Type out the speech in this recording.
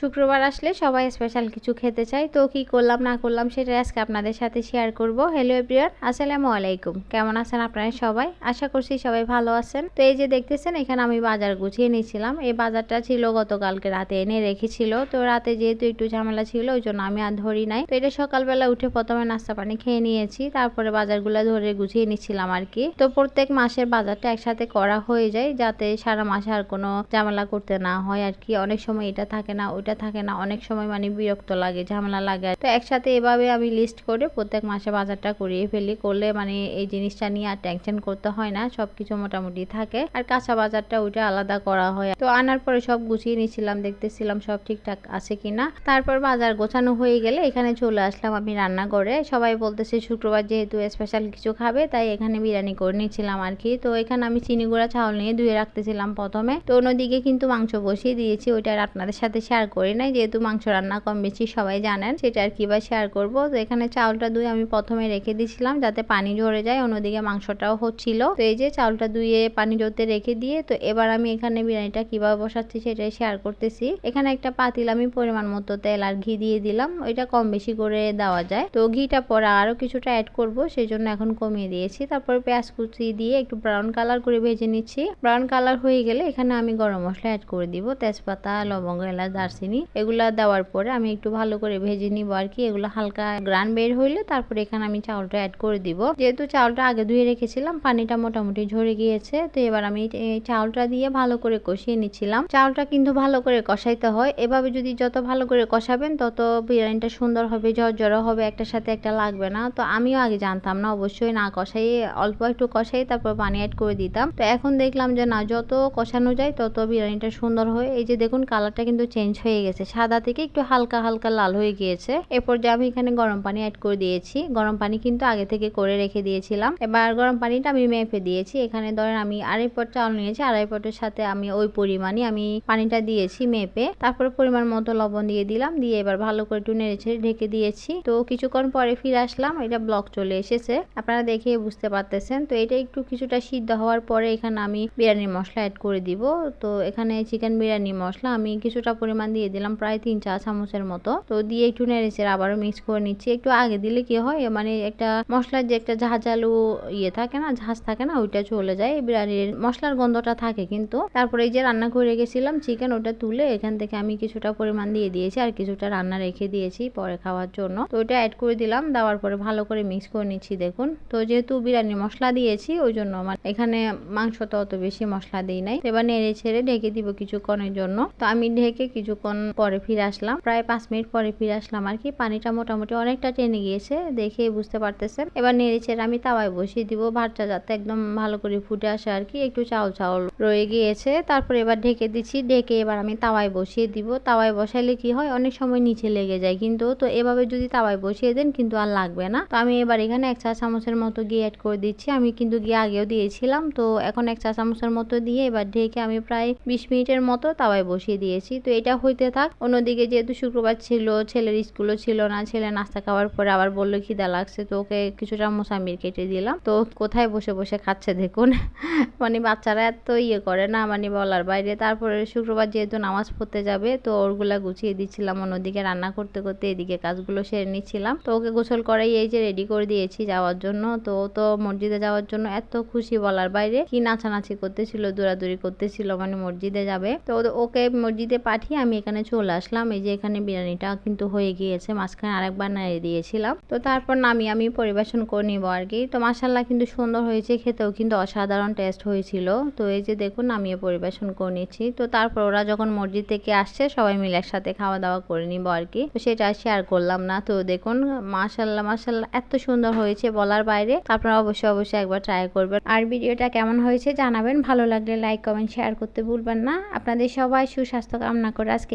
শুক্রবার আসলে সবাই স্পেশাল কিছু খেতে চায়। তো কি করলাম, না করলাম সেটা আজকে আপনাদের সাথে শেয়ার করব। হ্যালো এভরিওয়ান আসসালামু আলাইকুম। কেমন আছেন আপনারা সবাই? আশা করছি সবাই ভালো আছেন। তো এই যে দেখতেছেন, এখানে আমি বাজার গুছিয়ে নিয়েছিলাম। এই বাজারটা ছিল গতকালকে রাতে এনে রেখেছিল। তো রাতে যেহেতু একটু ঝামেলা ছিল, ওই জন্য আমি আর ধরি নাই। তো এটা সকালবেলা উঠে প্রথমে নাস্তা পানি খেয়ে নিয়েছি। তারপরে বাজারগুলো ধরে গুছিয়ে নিচ্ছিলাম আর কি তো প্রত্যেক মাসের বাজারটা একসাথে করা হয়ে যায়, যাতে সারা মাসে আর কোনো ঝামেলা করতে না হয় আর কি অনেক সময় এটা থাকে না ওইটা থাকে না, অনেক সময় মানে বিরক্ত লাগে, ঝামেলা লাগে। তো একসাথে এভাবে আমি লিস্ট করে প্রত্যেক মাসে বাজারটা করিয়ে ফেলি। করলে মানে এই জিনিসটা নিয়ে আর টেনশন করতে হয় না, সবকিছু মোটামুটি থাকে। আর কাঁচা বাজারটা ওইটা আলাদা করা হয়। তো আনার পরে সব গুছিয়ে নিছিলাম, দেখতেছিলাম সব ঠিকঠাক আছে কিনা। তারপর বাজার গোছানো হয়ে গেলে এখানে চলে আসলাম আমি রান্না করে সবাই বলতেছে, শুক্রবার যেহেতু স্পেশাল কিছু খাবে, তাই এখানে বিরিয়ানি করে নিয়েছিলাম আর কি তো এখানে আমি চিনি গুঁড়া, চাউল নিয়ে ধুয়ে রাখতেছিলাম প্রথমে। তো অন্যদিকে কিন্তু মাংস বসিয়ে দিয়েছি, ওইটা আপনাদের সাথে শেয়ার করি নাই। যেহেতু মাংস রান্না কম বেশি সবাই জানেন, সেটা আর কি বা শেয়ার করব? তো এখানে চাউলটা ধুয়ে আমি প্রথমে রেখে দিয়েছিলাম যাতে পানি ঝরে যায়, অন্যদিকে মাংসটাও হচ্ছিল। তো এই যে চাউলটা ধুয়ে পানি ঝরতে রেখে দিয়ে, তো এবার আমি এখানে বিরিয়ানিটা কীভাবে বসাচ্ছি সেটাই শেয়ার করতেছি। এখানে একটা পাতিল আমি পরিমাণ মতো তেল আর ঘি দিয়ে দিলাম, ওইটা কম বেশি করে দেওয়া যায়। তো ঘিটা পরে আরও কিছুটা অ্যাড করব সেই জন্য এখন কমিয়ে দিয়েছি। তারপর পেঁয়াজ কুচি দিয়ে একটু ব্রাউন কালার করে ভেজে নিচ্ছি। ব্রাউন কালার হয়ে গেলে এখানে আমি গরম মশলা অ্যাড করে দিব। তেজপাতা, লবঙ্গ, এলাচ, দারচিনি এগুলা দেওয়ার পরে আমি একটু ভালো করে ভেজে নিব আর কি। এগুলো হালকা গ্রান বের হইলে তারপরে এখানে আমি চাউলটা অ্যাড করে দিব। যেহেতু চাউলটা আগে ধুয়ে রেখেছিলাম, পানিটা মোটামুটি ঝরে গিয়েছে, তো এবার আমি চাউলটা দিয়ে ভালো করে কষিয়ে নিচ্ছিলাম। চাউলটা কিন্তু ভালো করে কষাইতে হয়। এভাবে যদি যত ভালো করে কষাবেন, তত বিরিয়ানিটা সুন্দর হবে, ঝরঝরা হবে, একটার সাথে একটা লাগবে না। তো আমিও আগে জানতাম না, অবশ্যই না কষাই অল্প একটু কষাই তারপর পানি অ্যাড করে দিতাম। তো এখন দেখলাম যে না, যত কষানো যায়, তত বিরিয়ানিটা সুন্দর হয়। এই যে দেখুন কালারটা কিন্তু চেঞ্জ হয়ে গেছে। সাদা থেকে একটু হালকা হালকা লাল হয়ে গিয়েছে। এরপর যে আমি এখানে গরম পানি অ্যাড করে দিয়েছি। গরম পানি কিন্তু আগে থেকে করে রেখে দিয়েছিলাম। এবার গরম পানিটা আমি মেপে দিয়েছি। এখানে ধরেন আমি আড়াই পট চাল নিয়েছি। আড়াই পটের সাথে আমি ওই পরিমাণই আমি পানিটা দিয়েছি মেপে। তারপরে পরিমাণ মতো লবণ দিয়ে দিলাম। দিয়ে এবার ভালো করে একটু নেড়েছে ঢেকে দিয়েছি। তো কিছুক্ষণ পরে ফিরে আসলাম। এটা ব্লক চলে এসেছে। আপনারা দেখে বুঝতে পারতেছেন। তো এটা একটু কিছুটা সিদ্ধ হওয়ার পরে এখানে আমি বিরিয়ানির মশলা অ্যাড করে দিব। তো এখানে চিকেন বিরিয়ানি মশলা আমি কিছুটা পরিমাণ দিয়ে দিলাম প্রায় তিন চা চামচের মতো। তো দিয়ে একটু নেড়েছে আবারও মিক্স করে নিচ্ছি। একটু আগে দিলে কি হয় মানে একটা মশলার যে একটা ঝাঁঝালু ইয়ে থাকে না, ঝাঁজ থাকে না, ওইটা চলে যায়। বিরিয়ানির মশলার গন্ধটা থাকে কিন্তু। তারপরে এই যে রান্না করে গেছিলাম চিকেন ওটা তুলে এখান থেকে আমি কিছুটা পরিমাণ দিয়ে দিয়েছি আর কিছুটা রান্না রেখে দিয়েছি পরে খাওয়ার জন্য। তো ওইটা অ্যাড করে দিলাম, দেওয়ার পরে ভালো করে মিক্স করে নিচ্ছি দেখুন। তো যেহেতু বিরিয়ানি মশলা দিয়েছি, ওই জন্য আমার এখানে মাংস তো অত বেশি মশলা দিই নাই। এবার নেড়ে ছেড়ে ঢেকে দিব কিছুক্ষণের জন্য। তো আমি ঢেকে কিছুক্ষণ পরে ফিরে আসলাম। প্রায় পাঁচ মিনিট পরে ফিরে আসলাম আর কি। পানিটা মোটামুটি অনেকটা টেনে গিয়েছে দেখে বুঝতে পারতেছেন। এবার নেড়ে ছেড়ে আমি তাওয়ায় বসিয়ে দিব। ভাতটা যাতে একদম ভালো করে ফুটে আসে আর কি। একটু চাউল চাউল রয়ে গিয়েছে। তারপরে এবার ঢেকে দিচ্ছি। ঢেকে এবার আমি তাওয়ায় বসিয়ে দিব। তাওয়ায় বসাইলে কি হয়? অনেক সময় নিচে লেগে যায় কিন্তু, তো এভাবে যদি তাওয়ায় বসিয়ে দেন কিন্তু আর লাগবে না। তো আমি এবার এখানে এক চা চামচের মতো গিয়ে অ্যাড করে দিচ্ছি। আমি কিন্তু গিয়ে আগেও দিয়েছিলাম। তো এখন এক চা চামচের মতো দিয়ে এবার ঢেকে আমি প্রায় বিশ মিনিটের মতো তাওয়ায় বসিয়ে দিয়েছি। তো এটা হইতে থাক। অন্যদিকে যেহেতু শুক্রবার ছিল, ছেলের স্কুলও ছিল না, ছেলে নাস্তা খাওয়ার পরে আবার বলল, খিদা লাগছে, তো ওকে কিছুটা মোসাম্বির কেটে দিলাম। তো কোথায় বসে বসে খাচ্ছে দেখুন? মানে বাচ্চারা এত ইয়ে করে না মানে বলার বাইরে। তারপরে শুক্রবার যেহেতু নামাজ পড়তে যাবে, তো ওরগুলা গুছিয়ে দিচ্ছিলাম। অন্যদিকে রান্না করতে করতে এদিকে কাজগুলো সেরে নিচ্ছিলাম। তো ওকে গোসল করাই এই যে রেডি করে দিয়েছি যাওয়ার জন্য। তো তো মসজিদে যাওয়ার জন্য এত খুশি বলার বাইরে। কি নাচানাচি করতেছিল, দৌড়াদৌড়ি করতেছিল মানে মসজিদে যাবে। তো ওকে মসজিদে পাঠিয়ে আমি এখানে চলে আসলাম। এই যে এখানে বিরিয়ানিটা কিন্তু হয়ে গিয়েছে, মাঝখানে আরেকবার নাড়িয়ে দিয়েছিলাম। তো তারপর নামি আমি পরিবেশন করে নিব আর কি। তো মাসাল্লাহ কিন্তু সুন্দর হয়েছে, খেতেও কিন্তু অসাধারণ টেস্ট হয়েছিল। তো এই যে দেখুন, নামিয়ে পরিবেশন করে নিচ্ছি। তো তারপর ওরা যখন মসজিদ থেকে আসছে, সবাই মিলে একসাথে খাওয়া দাওয়া করে নিব আর কি। তো সেটা শেয়ার করলাম না। তো দেখুন মাসাল্লাহ মাসাল্লাহ এত সুন্দর হয়েছে বলার বাইরে। আপনারা অবশ্যই অবশ্যই একবার ট্রাই করবেন। আর ভিডিওটা কেমন হয়েছে জানাবেন। ভালো লাগলে লাইক কমেন্ট শেয়ার করতে ভুলবেন না। আপনাদের সবাই সুস্বাস্থ্য কামনা করে আজকে